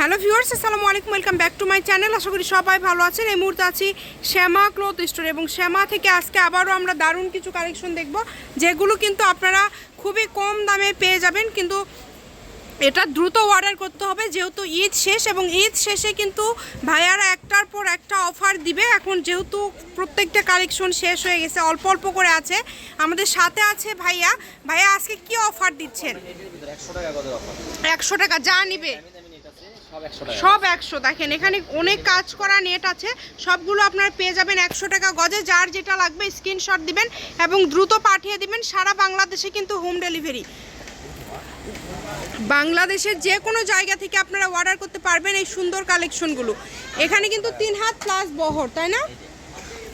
Hello viewers, আসসালামু আলাইকুম, welcome back to my channel. আশা করি সবাই ভালো আছেন। এই মুহূর্তে আছি শ্যামা ক্লথ স্টোর এবং শ্যামা থেকে আজকে আবারও আমরা দারুণ কিছু কালেকশন দেখব, যেগুলো কিন্তু আপনারা খুবই কম দামে পেয়ে যাবেন। কিন্তু এটা দ্রুত অর্ডার করতে হবে, যেহেতু ঈদ শেষ এবং ঈদ শেষে কিন্তু ভাইয়ারা একটার পর একটা অফার দিবে। এখন যেহেতু প্রত্যেকটা কালেকশন শেষ হয়ে গেছে, অল্প অল্প করে আছে, আমাদের সাথে আছে ভাইয়া। ভাইয়া, আজকে কি অফার দিচ্ছেন? একশো টাকা, যা নিবে। সব একশো দেখেন, এখানে অনেক কাজ করা নেট আছে। সবগুলো আপনারা পেয়ে যাবেন একশো টাকা গজে। যার যেটা লাগবে স্ক্রিনশট দিবেন এবং দ্রুত পাঠিয়ে দিবেন সারা বাংলাদেশে কিন্তু হোম ডেলিভারি বাংলাদেশের যে কোনো জায়গা থেকে আপনারা অর্ডার করতে পারবেন এই সুন্দর কালেকশনগুলো এখানে কিন্তু তিন হাত প্লাস বহর, তাই না?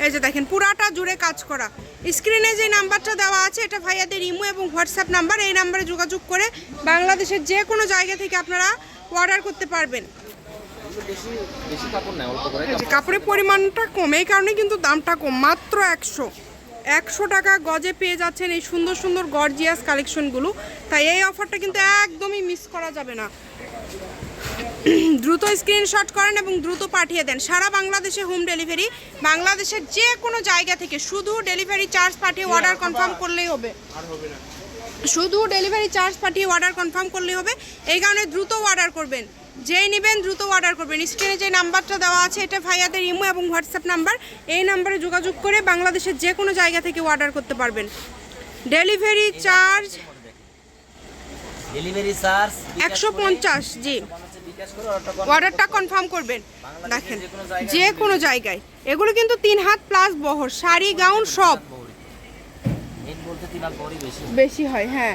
এই যে দেখেন, পুরাটা জুড়ে কাজ করা। স্ক্রিনে যে নাম্বারটা দেওয়া আছে, এটা ভাইয়াদের ইমো এবং হোয়াটসঅ্যাপ নাম্বার। এই নাম্বারে যোগাযোগ করে বাংলাদেশের যে কোনো জায়গা থেকে আপনারা অর্ডার করতে পারবেন। কাপড়ের পরিমাণটা কম, এই কারণে কিন্তু দামটা কম। মাত্র একশো। একশো টাকা গজে পেয়ে যাচ্ছেন এই সুন্দর সুন্দর গর্জিয়াস কালেকশনগুলো তাই এই অফারটা কিন্তু একদমই মিস করা যাবে না। দ্রুত স্ক্রিনশট করেন এবং দ্রুত পাঠিয়ে দেন। সারা বাংলাদেশে হোম ডেলিভারি বাংলাদেশের যে কোনো জায়গা থেকে শুধু ডেলিভারি চার্জ পাঠিয়ে অর্ডার কনফার্ম করলেই হবে। শুধু ডেলিভারি চার্জ পাঠিয়ে অর্ডার কনফার্ম করলেই হবে। এই কারণে দ্রুত অর্ডার করবেন। যেই নেবেন দ্রুত অর্ডার করবেন। স্ক্রিনে যে নাম্বারটা দেওয়া আছে এটা ভাইয়াদের ইমো এবং হোয়াটসঅ্যাপ নাম্বার। এই নাম্বারে যোগাযোগ করে বাংলাদেশের যে কোনো জায়গা থেকে অর্ডার করতে পারবেন। ডেলিভারি চার্জ ডেলিভারি চার্জ একশো পঞ্চাশ জি। অর্ডারটা কনফার্ম করবেন। দেখেন যে কোনো জায়গায় এগুলো কিন্তু তিন হাত প্লাস বহর শাড়ি গাউন সব। বেশি হয়। হ্যাঁ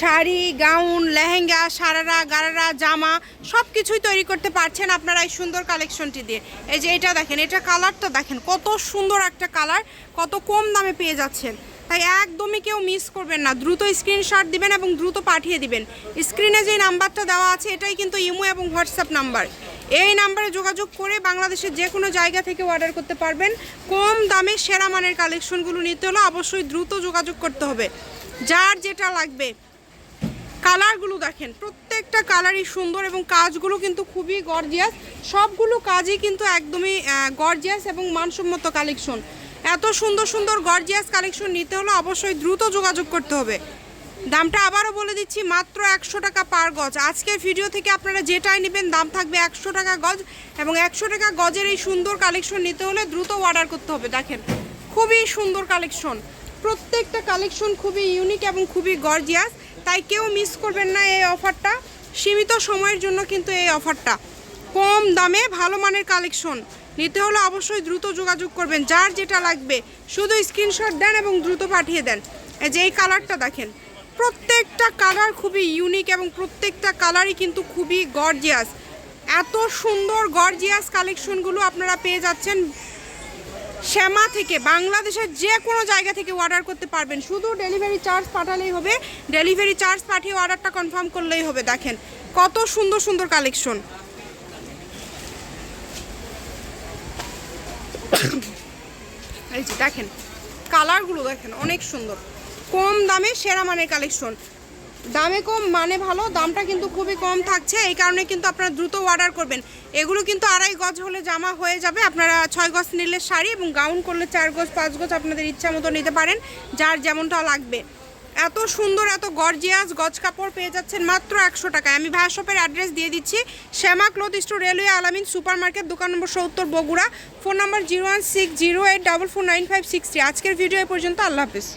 শাড়ি গাউন লেহেঙ্গা সারারা গারারা জামা সব কিছুই তৈরি করতে পারছেন আপনারা এই সুন্দর কালেকশনটি দিয়ে। এই যে এটা দেখেন এটা কালারটা দেখেন কত সুন্দর একটা কালার কত কম দামে পেয়ে যাচ্ছেন। তাই একদমই কেউ মিস করবেন না। দ্রুত স্ক্রিনশট দিবেন এবং দ্রুত পাঠিয়ে দিবেন। স্ক্রিনে যে নাম্বারটা দেওয়া আছে, এটাই কিন্তু ইমো এবং হোয়াটসঅ্যাপ নাম্বার। এই নাম্বারে যোগাযোগ করে বাংলাদেশের যে কোনো জায়গা থেকে অর্ডার করতে পারবেন। কম দামে সেরা মানের কালেকশনগুলো নিতে হলে অবশ্যই দ্রুত যোগাযোগ করতে হবে। যার যেটা লাগবে। কালারগুলো দেখেন, প্রত্যেকটা কালারই সুন্দর এবং কাজগুলো কিন্তু খুবই গর্জিয়াস সবগুলো কাজই কিন্তু একদমই গর্জিয়াস এবং মানসম্মত কালেকশন এত সুন্দর সুন্দর গর্জিয়াস কালেকশন নিতে হলে অবশ্যই দ্রুত যোগাযোগ করতে হবে। দামটা আবারও বলে দিচ্ছি, মাত্র একশো টাকা পার গজ। আজকের ভিডিও থেকে আপনারা যেটাই নেবেন, দাম থাকবে একশো টাকা গজ এবং একশো টাকা গজের এই সুন্দর কালেকশন নিতে হলে দ্রুত অর্ডার করতে হবে। দেখেন, খুবই সুন্দর কালেকশন। প্রত্যেকটা কালেকশন খুবই ইউনিক এবং খুবই গর্জিয়াস। তাই কেউ মিস করবেন না এই অফারটা সীমিত সময়ের জন্য কিন্তু এই অফারটা কম দামে ভালো মানের কালেকশন। নিতে হলে অবশ্যই দ্রুত যোগাযোগ করবেন। যার যেটা লাগবে, শুধু স্ক্রিনশট দেন এবং দ্রুত পাঠিয়ে দেন। যে এই কালারটা দেখেন, প্রত্যেকটা কালার খুবই ইউনিক এবং প্রত্যেকটা কালারই কিন্তু খুবই গর্জিয়াস এত সুন্দর গর্জিয়াস কালেকশনগুলো আপনারা পেয়ে যাচ্ছেন শ্যামা থেকে, বাংলাদেশের যে কোনো জায়গা থেকে অর্ডার করতে পারবেন। শুধু ডেলিভারি চার্জ পাঠালেই হবে ডেলিভারি চার্জ পাঠিয়ে অর্ডারটা কনফার্ম করলেই হবে। দেখেন, কত সুন্দর সুন্দর কালেকশন এই যে দেখেন কালারগুলো দেখেন, অনেক সুন্দর। কম দামে সেরা মানের কালেকশন দামে কম মানে ভালো, দামটা কিন্তু খুবই কম থাকছে। এই কারণে কিন্তু আপনারা দ্রুত অর্ডার করবেন। এগুলো কিন্তু আড়াই গজ হলে জামা হয়ে যাবে। আপনারা ছয় গজ নিলে শাড়ি এবং গাউন করলে চার গজ, পাঁচ গজ আপনাদের ইচ্ছা মতো নিতে পারেন, যার যেমনটা লাগবে। এত সুন্দর, এত গর্জিয়াস গজ কাপড় পেয়ে যাচ্ছেন মাত্র একশো টাকায়। আমি ভায়া শপের অ্যাড্রেস দিয়ে দিচ্ছি। Shyama cloth store railway Alamin super market দোকান নম্বর সত্তর, Bogura. Phone number zero one six zero eight double four nine five six three আজকের ভিডিও এ পর্যন্ত আল্লাহ হাফিজ।